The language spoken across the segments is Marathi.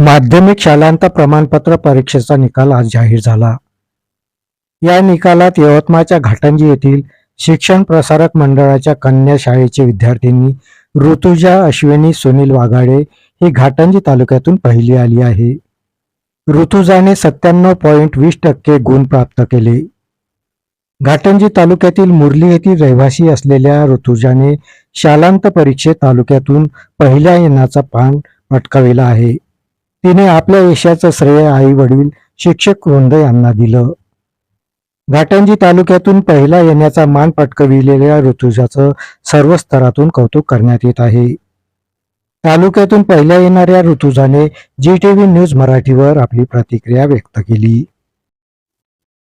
माध्यमिक शालांत प्रमाणपत्र परीक्षेचा निकाल आज जाहीर झाला. या निकालात यवतमाळच्या घाटंजी येथील शिक्षण प्रसारक मंडळाच्या कन्या शाळेचे विद्यार्थ्यांनी ऋतुजा अश्विनी सुनील वाघाडे ही घाटंजी तालुक्यातून पहिली आली आहे. ऋतुजाने सत्त्याण्णव पॉईंट वीस टक्के गुण प्राप्त केले. घाटंजी तालुक्यातील मुरली येथील रहिवासी असलेल्या ऋतुजाने शालांत परीक्षेत तालुक्यातून पहिल्या येण्याचा पान पटकाविला आहे. तिने आपल्या यशाचं श्रेय आई वडील शिक्षक वृंद यांना दिलं. घाटंजी तालुक्यातून पहिला येण्याचा मान पटकविलेल्या ऋतुजाचं सर्व स्तरातून कौतुक करण्यात येत आहे. तालुक्यातून पहिल्या येणाऱ्या ऋतुजाने जी टीव्ही न्यूज मराठीवर आपली प्रतिक्रिया व्यक्त केली.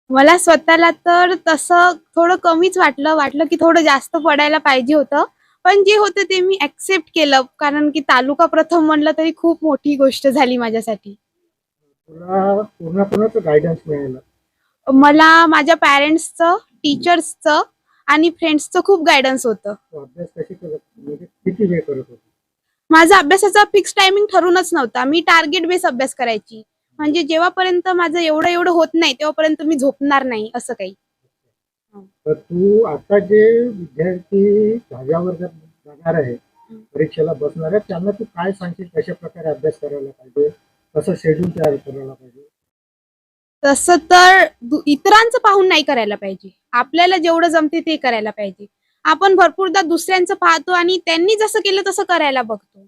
मला स्वतःला तर तसं थोडं कमीच वाटलं. वाटलं की थोडं जास्त पडायला पाहिजे होतं. पण जे होतं ते मी ऍक्सेप्ट केलं. कारण की तालुका प्रथम म्हणलं तरी खूप मोठी गोष्ट झाली माझ्यासाठी. तुला पूर्णपणे गायडन्स मिळालं. मला माझ्या पॅरेंट्सचं टीचर्सचं आणि फ्रेंड्सचं खूप गायडन्स होतं. अभ्यास कशी करत म्हणजे किती वेळ करत होती? माझा अभ्यासाचा फिक्स टायमिंग ठरूनच नव्हता. मी टार्गेट बेस अभ्यास करायची. म्हणजे जेव्हापर्यंत माझं एवढं एवढं होत नाही तेव्हापर्यंत मी झोपणार नाही असं काही. तर तू आता जे विद्यार्थी दहाव्यावर जर जाणार आहे परीक्षेला बसणार आहे त्यांना तू काय सांगशील कशा प्रकारे अभ्यास करायला पाहिजे कसं शेड्यूल तयार करायला पाहिजे? तसं तर दु- इतरांचं पाहून नाही करायला पाहिजे. आपल्याला जेवढं जमते ते करायला पाहिजे. आपण भरपूरदा दुसऱ्यांचं पाहतो आणि त्यांनी जसं केलं तसं करायला बघतो.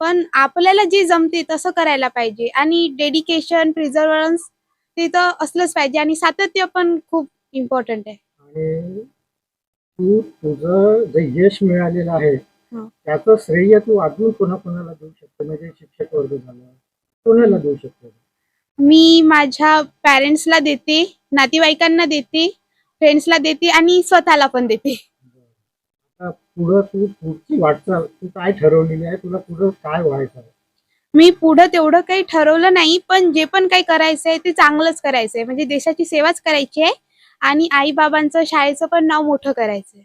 पण आपल्याला जे जमते तसं करायला पाहिजे. आणि डेडिकेशन प्रिझर्वन्स ते तर असलंच पाहिजे. आणि सातत्य पण खूप इम्पॉर्टंट आहे. आणि तू तुझं जे यश मिळालेलं आहे. त्याचं श्रेय तू अजून कोणाकोणाला देऊ शकतो. म्हणजे शिक्षक वर्ग झाला कोणाला देऊ शकतो. मी माझ्या पॅरेंट्सला देते नातेवाईकांना देते फ्रेंड्सला देते आणि स्वतःला पण देते. आता पुढं तू पुढची वाटचाल तू काय ठरवलेली आहे? तुला पुढं काय व्हायचं आहे? मी पुढं तेवढं काही ठरवलं नाही पण जे पण काही करायचं आहे ते चांगलंच करायचं आहे म्हणजे देशाची सेवाच करायची आहे. आणि आई बाबांचं शाळेचं पण नाव मोठं करायचंय.